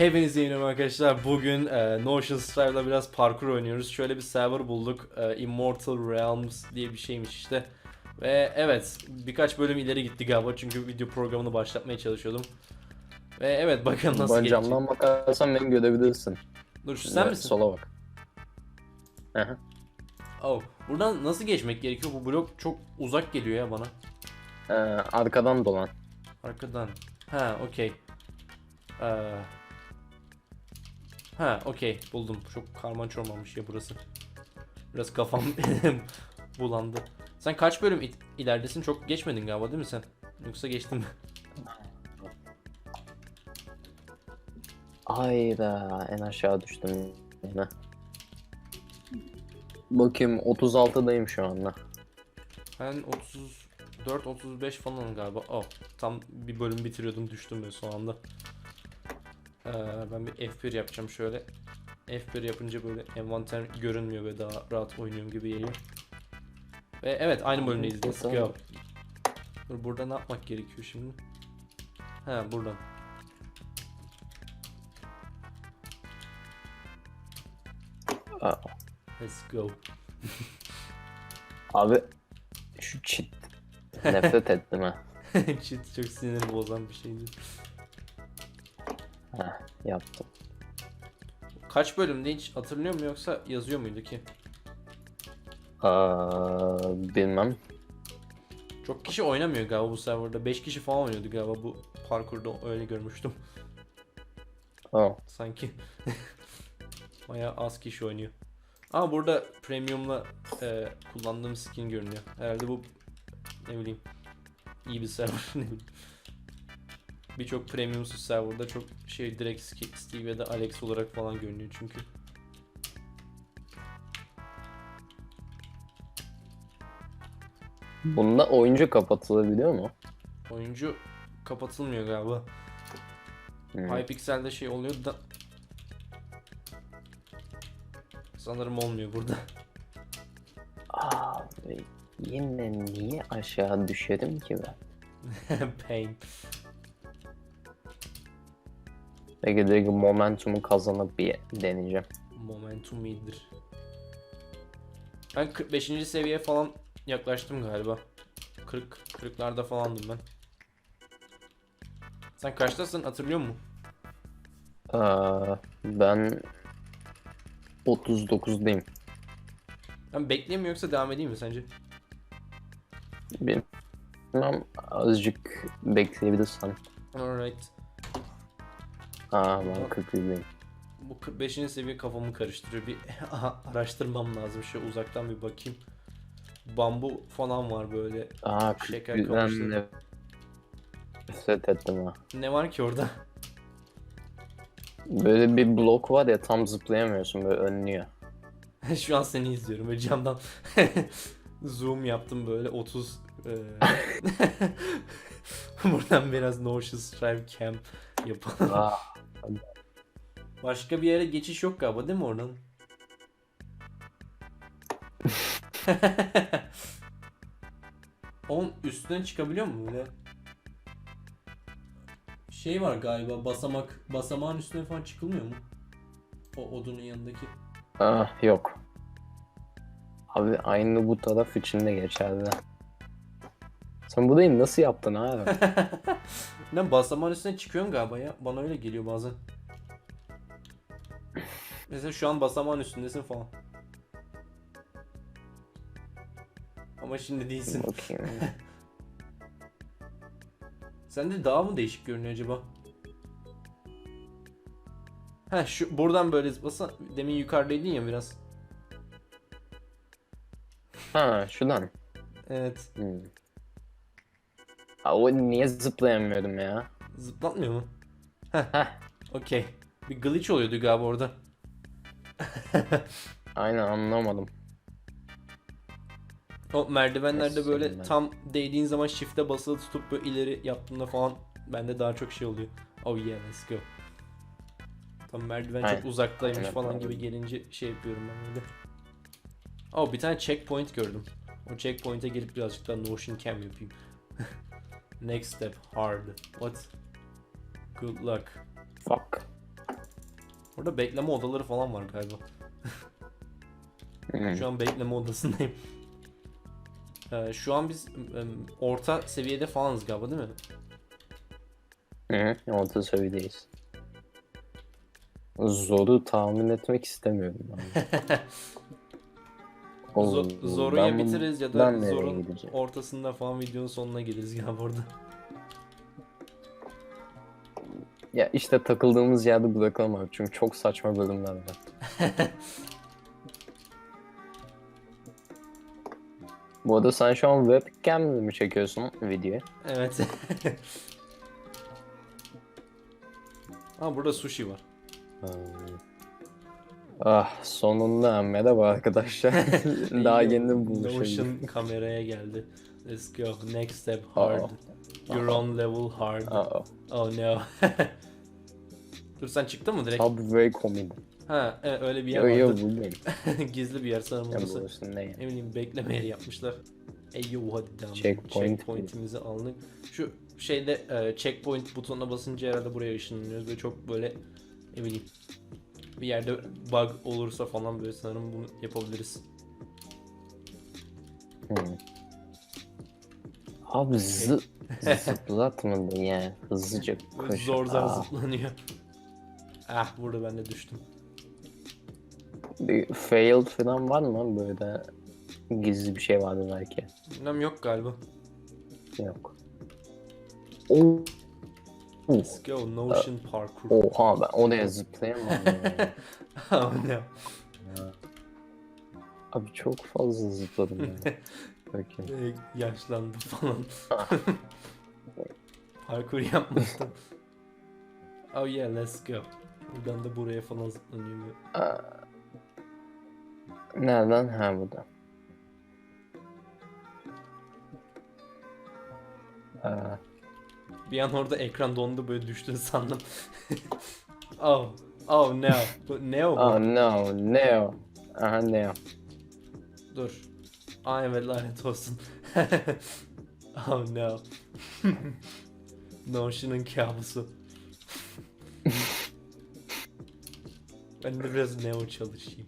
Hepinize yeni arkadaşlar. Bugün e, Notion Strive'la biraz parkur oynuyoruz. Şöyle bir server bulduk. E, Immortal Realms diye bir şeymiş işte. Ve evet birkaç bölüm ileri gitti galiba çünkü video programını başlatmaya çalışıyordum. Ve evet bakalım nasıl ben geçecek. camdan bakarsan beni görebilirsin. Dur şu sen Evet, misin? Sola bak. Hı. Oh, buradan nasıl geçmek gerekiyor? Bu blok çok uzak geliyor ya bana. Ee, arkadan dolan. Arkadan. Ha, okey. Ee, Ha, okey. Buldum. Çok karman çormanmış ya burası. Biraz kafam bulandı. Sen kaç bölüm it- ileridesin? Çok geçmedin galiba değil mi sen? Yoksa geçtin mi? Hayda en aşağı düştüm yine. Bakayım 36'dayım şu anda. Ben 34 35 falan galiba. Oh, tam bir bölüm bitiriyordum düştüm böyle son anda. Ee, ben bir F1 yapacağım şöyle. F1 yapınca böyle envanter görünmüyor ve daha rahat oynuyorum gibi geliyor. Ve evet aynı bölümdeyiz. Let's go. Dur burada ne yapmak gerekiyor şimdi? Ha buradan. Aa, Let's go. Abi şu çit nefret ettim ha. Cheat çok sinir bozan bir şeydi. Heh, yaptım. Kaç bölümde hiç hatırlıyor mu yoksa yazıyor muydu ki? Aa, bilmem. Çok kişi oynamıyor galiba bu serverda. 5 kişi falan oynuyordu galiba bu parkurda öyle görmüştüm. Aa, Sanki bayağı az kişi oynuyor. Ama burada premiumla e, kullandığım skin görünüyor. Herhalde bu ne bileyim iyi bir server ne bileyim. Birçok premiumsuz serverda çok şey direkt Steve ya da Alex olarak falan görünüyor çünkü. bunda oyuncu kapatılabiliyor mu? Oyuncu kapatılmıyor galiba. Hmm. Hypixel'de şey oluyor da sanırım olmuyor burada. Abi yine niye aşağı düşerim ki ben? Pain. Peki direkt momentumu kazanıp bir deneyeceğim. Momentum iyidir. Ben 45. seviyeye falan yaklaştım galiba. 40 40'larda falandım ben. Sen kaçtasın hatırlıyor musun? Aa, ben 39'dayım. Ben bekleyeyim mi yoksa devam edeyim mi sence? Bilmem azıcık bekleyebilirsen. Alright. Aa ben 41'deyim. Bu 45. seviye kafamı karıştırıyor. Bir araştırmam lazım. Şöyle uzaktan bir bakayım. Bambu falan var böyle. Aa Şeker 41'den kamışları. nefret ettim ha. Ne var ki orada? Böyle bir blok var ya tam zıplayamıyorsun böyle önlüyor. Şu an seni izliyorum ve camdan zoom yaptım böyle 30 e, buradan biraz Notion Strive Cam yapalım. Başka bir yere geçiş yok galiba değil mi oradan? Onun üstüne çıkabiliyor mu böyle? Şey var galiba basamak basamağın üstüne falan çıkılmıyor mu? O odunun yanındaki. ah, yok. Abi aynı bu taraf için de geçerli. Sen burayı nasıl yaptın abi? Ben basamağın üstüne çıkıyorum galiba ya. Bana öyle geliyor bazen. Mesela şu an basamağın üstündesin falan. Ama şimdi değilsin. Bakayım. Sende daha mı değişik görünüyor acaba? Ha şu buradan böyle zıplasa demin yukarıdaydın ya biraz. Ha şuradan. Evet. Hmm. Aa, o niye zıplayamıyorum ya? Zıplatmıyor mu? Heh. Heh. Okey. Bir glitch oluyordu galiba orada. Aynen anlamadım. O merdivenlerde böyle Kesin ben. tam değdiğin zaman shift'e basılı tutup böyle ileri yaptığında falan bende daha çok şey oluyor. Oh yeah let's go. Tam merdiven Aynen. çok uzaktaymış Aynen, falan gibi gelince şey yapıyorum ben öyle. Oh bir tane checkpoint gördüm. O checkpoint'e gelip birazcık daha Notion cam yapayım. Next step hard. What? Good luck. Fuck. Burada bekleme odaları falan var galiba. Hı. Şu an bekleme odasındayım. Ee, şu an biz em, orta seviyede falanız galiba değil mi? Hı, orta seviyedeyiz. Zoru tahmin etmek istemiyorum Zo- Oğlum, ben ya bu- bitiririz ya da ben nereye zorun gideceğim? ortasında falan videonun sonuna geliriz galiba orada. Ya işte takıldığımız yerde bırakalım abi çünkü çok saçma bölümler var. Bu arada sen şu an webcam mi çekiyorsun videoyu? Evet. Aa burada sushi var. Ah sonunda merhaba arkadaşlar. Daha yeni buluşuyoruz. Kameraya geldi. Let's go. Next step hard. Aa. You're on level hard. Aa, Oh no. Dur sen çıktın mı direkt? Subway comedy. Ha evet, öyle bir yer Yo yo vardı. buradayım. Gizli bir yer sanırım burası ne ya? Ne bileyim bekleme yeri yapmışlar. Eyyo hadi devam. Checkpoint. Checkpoint'imizi aldık. Şu şeyde e, checkpoint butonuna basınca herhalde buraya ışınlanıyoruz ve çok böyle ne bileyim bir yerde bug olursa falan böyle sanırım bunu yapabiliriz. Hmm. Abi zı zıplatmadın yani hızlıca koş. zor zor Aa, zıplanıyor. Ah burada ben de düştüm. bir failed falan var mı böyle gizli bir şey vardı belki. Bilmem yok galiba. Yok. Oo. Let's go Notion parkour. Oha ben oraya zıplayamam. ya. no. Abi çok fazla zıpladım ya. Peki. Ee, yaşlandı falan. Parkur yapmaktan. oh yeah let's go. Buradan da buraya falan zıplanıyor. Aa. Nereden? Ha buradan. Aa, Bir an orada ekran dondu böyle düştün sandım. oh. Oh no. Bu ne o bu? oh no, no. Aha no. Dur. Ay evet lanet olsun. oh no. Notion'un kabusu. ben de biraz Neo çalışayım.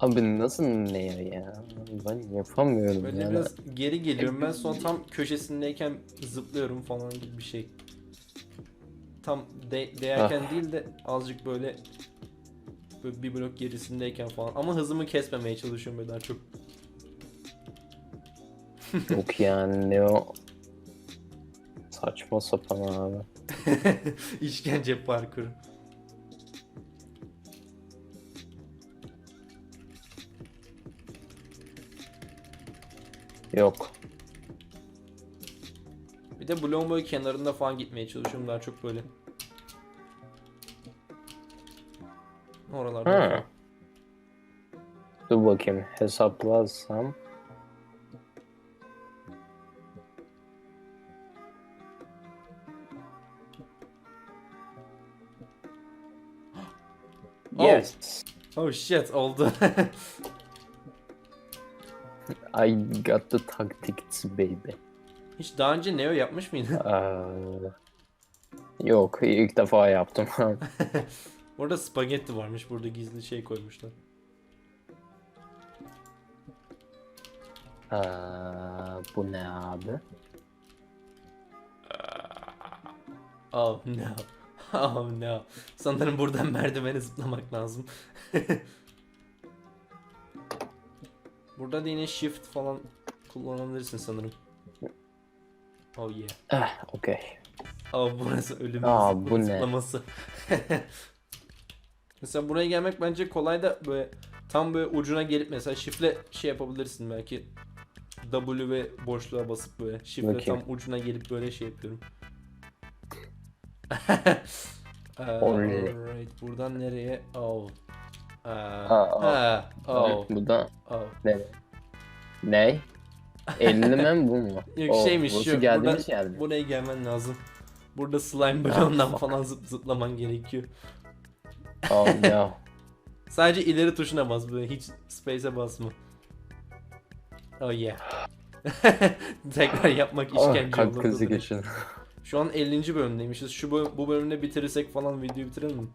Abi nasıl ne ya ya? Ben yapamıyorum Böyle yani. biraz geri geliyorum. Ben son tam köşesindeyken zıplıyorum falan gibi bir şey. Tam de- değerken değil de azıcık böyle, böyle bir blok gerisindeyken falan. Ama hızımı kesmemeye çalışıyorum böyle daha çok. Yok yani o? Saçma sapan abi. İşkence parkuru. Yok. Bir de böyle kenarında falan gitmeye çalışıyorum daha çok böyle. Oralarda. Ha. Dur bakayım hesaplarsam. Oh. Yes. Oh shit oldu. I got the tactics baby. Hiç daha önce Neo yapmış mıydın? Aa, yok ilk defa yaptım. Orada spagetti varmış. Burada gizli şey koymuşlar. Aa, bu ne abi? Oh no. Oh no. Sanırım buradan merdivene zıplamak lazım. Burada da yine shift falan kullanabilirsin sanırım. Oh yeah. Eh, okey. Oh burası ölümün Aa, zıpla- bu ne? zıplaması. mesela buraya gelmek bence kolay da böyle tam böyle ucuna gelip mesela shift'le şey yapabilirsin belki. W ve boşluğa basıp böyle shift'le Bakayım. tam ucuna gelip böyle şey yapıyorum. Ee, Oley. alright. Buradan nereye? Oh. Aa, ha, oh, Bu da oh. ne? Ne? 50 mi bu mu? Yok Oh, şeymiş burası yok. geldiğimiz Burada, yerde. buraya gelmen lazım. Burada slime bloğundan fuck. falan zıp zıplaman gerekiyor. Oh no. Sadece ileri tuşuna bas böyle hiç space'e basma. Oh yeah. Tekrar yapmak oh, işkence kalp olurdu krizi direkt. geçirdim. Şu an 50. bölümdeymişiz. Şu bu bölümde bitirirsek falan videoyu bitirelim mi?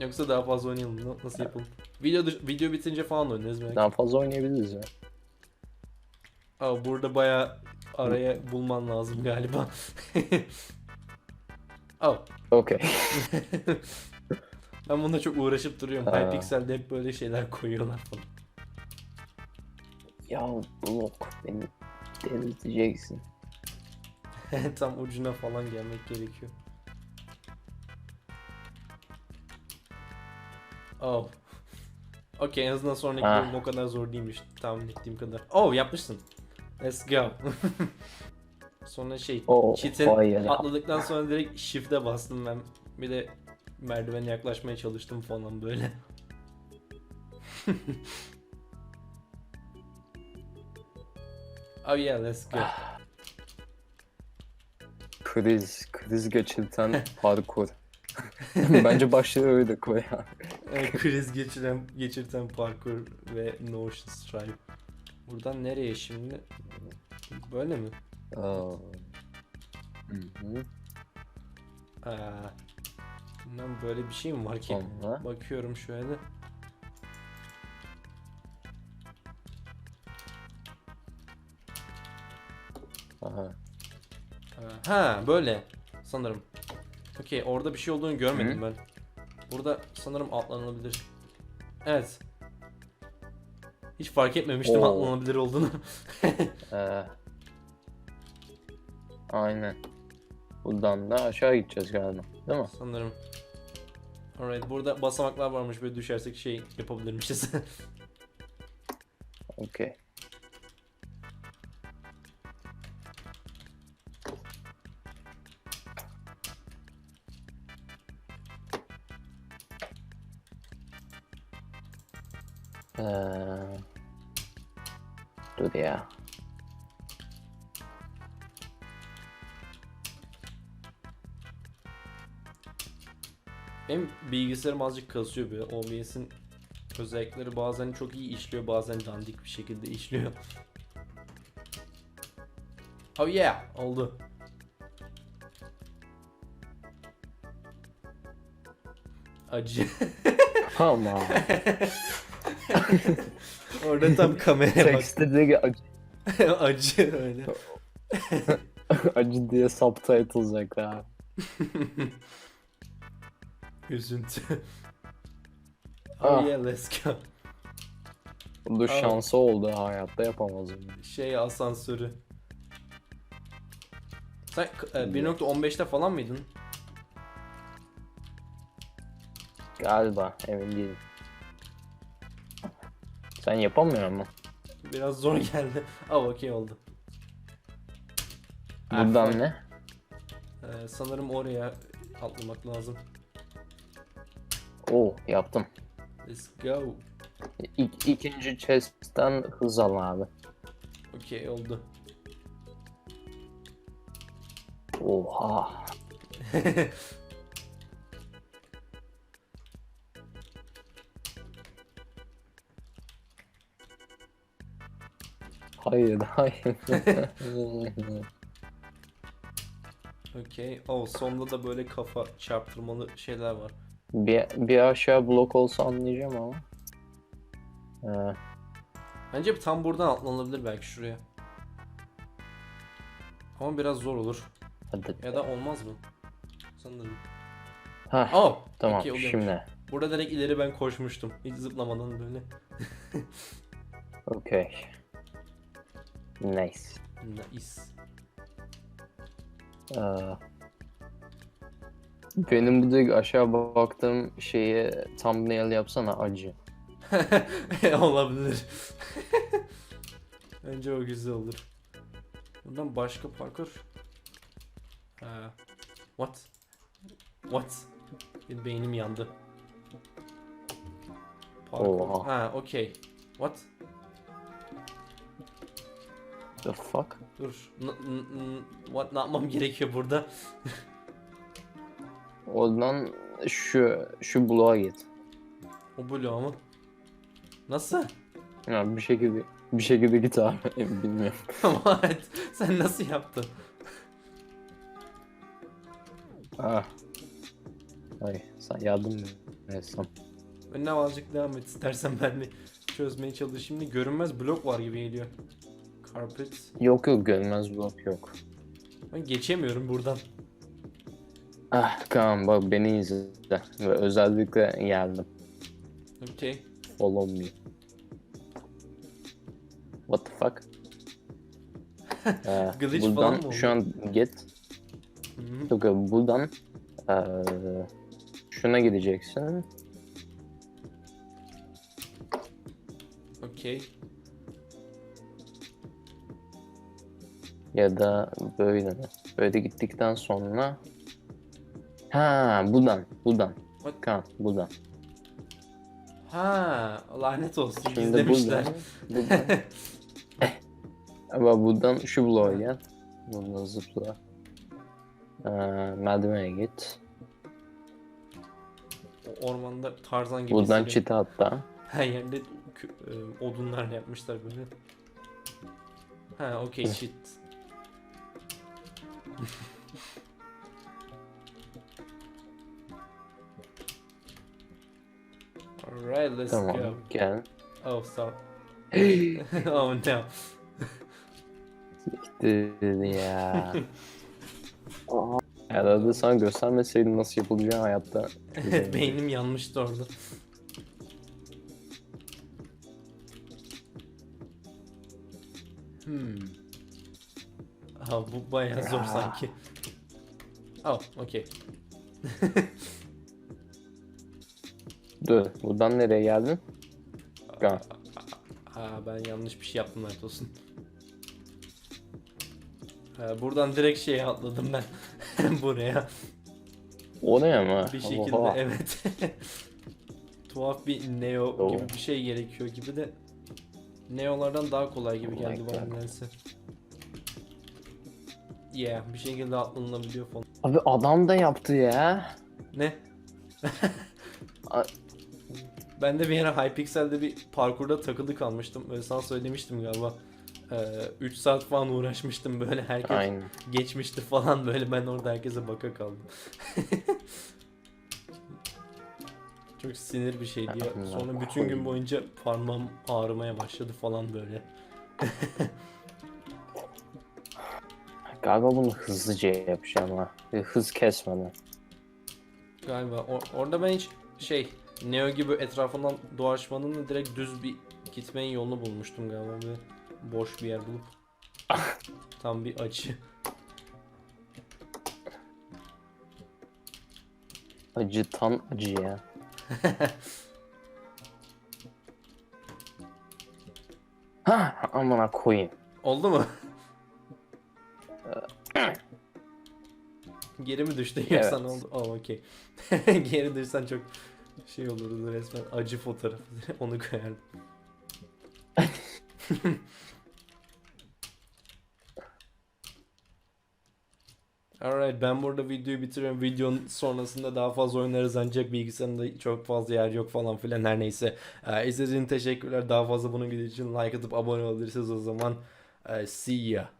Yoksa daha fazla oynayalım? Nasıl yapalım? Video video bitince falan oynarız belki. Daha fazla oynayabiliriz ya. Aa, burada baya araya bulman lazım galiba. oh. Okey. ben bunda çok uğraşıp duruyorum. Ha. Hypixel'de hep böyle şeyler koyuyorlar falan. ya blok beni delirteceksin. Tam ucuna falan gelmek gerekiyor. Oh. Okey en azından sonraki Ha. bölüm o kadar zor değilmiş tahmin ettiğim kadar. Oh yapmışsın. Let's go. sonra şey Oh, cheat'e hayır. atladıktan sonra direkt shift'e bastım ben. Bir de merdivene yaklaşmaya çalıştım falan böyle. oh yeah let's go. Kriz, kriz geçirten parkur. Bence başlığı öyle koy ya. Kriz geçiren, geçirten parkur ve Notion Stripe. Buradan nereye şimdi? Böyle mi? Aa. Hı hı. Aa, bundan böyle bir şey mi var ki? Sonra Bakıyorum şöyle. aha. Aa, Ha böyle sanırım. Okey orada bir şey olduğunu görmedim ben. Burada sanırım atlanabilir. Evet. Hiç fark etmemiştim Oo. atlanabilir olduğunu. Ee, aynen. Buradan da aşağı gideceğiz galiba. Değil mi? Sanırım. Alright burada basamaklar varmış böyle düşersek şey yapabilirmişiz. Okey. Ee, dur ya. Benim bilgisayarım azıcık kasıyor böyle. OBS'in özellikleri bazen çok iyi işliyor, bazen dandik bir şekilde işliyor. Oh yeah, oldu. Acı. Tamam. Orada tam kameraya bak. Tekste acı, Acı öyle. acı diye subtitle'layacak ha. Üzüntü. Ah. Oh yeah, let's go. Bu da şansı oldu hayatta yapamaz bunu. Şey asansörü. Sen e, 1.15'te falan mıydın? Galiba emin değilim. Sen yapamıyor musun? Biraz zor geldi. Aa okey oldu. Buradan ne? Ee, sanırım oraya atlamak lazım. Oo yaptım. Let's go. İk, ikinci chest'ten hız al abi. Okey oldu. Oha. Hayır, hayır. Okey. Oh sonda da böyle kafa çarptırmalı şeyler var. bir, bir aşağı blok olsa anlayacağım ama. Ee, Bence bir tam buradan atlanabilir belki şuraya. Ama biraz zor olur. hadi. Ya da olmaz mı? Sanırım. Ha, Oh! tamam okey, oluyormuş. şimdi. Burada direkt ileri ben koşmuştum. Hiç zıplamadan böyle. Okey. Nice. Nice. Ee, benim bu da aşağı baktığım şeye thumbnail yapsana acı. Olabilir. Bence o güzel olur. Buradan başka parkur. Ee, what? What? Bir beynim yandı. Parkur. Oha. Ha, okey. What? The fuck? Dur. N- n- n- what ne yapmam gerekiyor burada? Oradan şu şu bloğa git. O bloğu mu? Nasıl? Ya bir şekilde bir şekilde git abi. Bilmiyorum. What? Sen nasıl yaptın? Ah. Ay sen yardım et. Neyse. Önüne azıcık devam et istersen ben bir çözmeye çalışayım. Görünmez blok var gibi geliyor. Carpet. Yok yok görünmez blok yok. Ben geçemiyorum buradan. Ah Kaan bak beni izle. Ve özellikle geldim. Okey. Follow me. What the fuck? Ee, Glitch falan buradan mı oldu? şu an git. Yok buradan ee, şuna gideceksin. Okey. Ya da böyle. Böyle gittikten sonra Ha buradan buradan. What? Kaan buradan. Ha, lanet olsun Şimdi gizlemişler. buradan. buradan. Ama buradan şu bloğa gel. Buradan zıpla. Ee, merdivene git. O Ormanda Tarzan gibi Buradan hissediyorum. çite atla. Her yerde e, odunlarla yapmışlar böyle. Ha, okey shit. Alright, let's Tamam go. gel. Oh, sorry. oh no. Siktir ya. Herhalde sana göstermeseydim nasıl yapılacağını hayatta. Beynim yanmıştı orada. Hmm. Ha bu bayağı zor sanki. Oh, okey. Dur buradan nereye geldin? Gel. Ha ben yanlış bir şey yaptım lanet olsun. Ha, buradan direkt şeye atladım ben. Buraya. Oraya mı? Bir şekilde Oha. evet. Tuhaf bir neo Oo. gibi bir şey gerekiyor gibi de neolardan daha kolay gibi geldi bana nedense. Yeah, bir şekilde atlanılabiliyor falan. Abi adam da yaptı ya. Ne? Ben de bir ara Hypixel'de bir parkurda takılı kalmıştım. Böyle sana söylemiştim galiba. 3 saat falan uğraşmıştım böyle herkes Aynen. geçmişti falan böyle ben orada herkese baka kaldım. Çok sinir bir şeydi ya. Sonra bütün gün boyunca parmağım ağrımaya başladı falan böyle. Galiba bunu hızlıca yapacağım ha. Bir hız kesmeden. Galiba or- orada ben hiç şey Neo gibi etrafından dolaşmanın da direkt düz bir gitmenin yolunu bulmuştum galiba böyle boş bir yer bulup. Tam bir açı. Acıtan acı ya. ha amına koyayım. Oldu mu? Geri mi düştü yoksa Evet. ne oldu? Oh okey. Geri düşsen çok şey olurdu resmen acı fotoğrafı. Onu koyardım. Alright ben burada videoyu bitiriyorum. Videonun sonrasında daha fazla oynarız ancak bilgisayarımda çok fazla yer yok falan filan her neyse. Ee, izlediğiniz teşekkürler. Daha fazla bunun gibi için like atıp abone olabilirsiniz o zaman. Ee, see ya.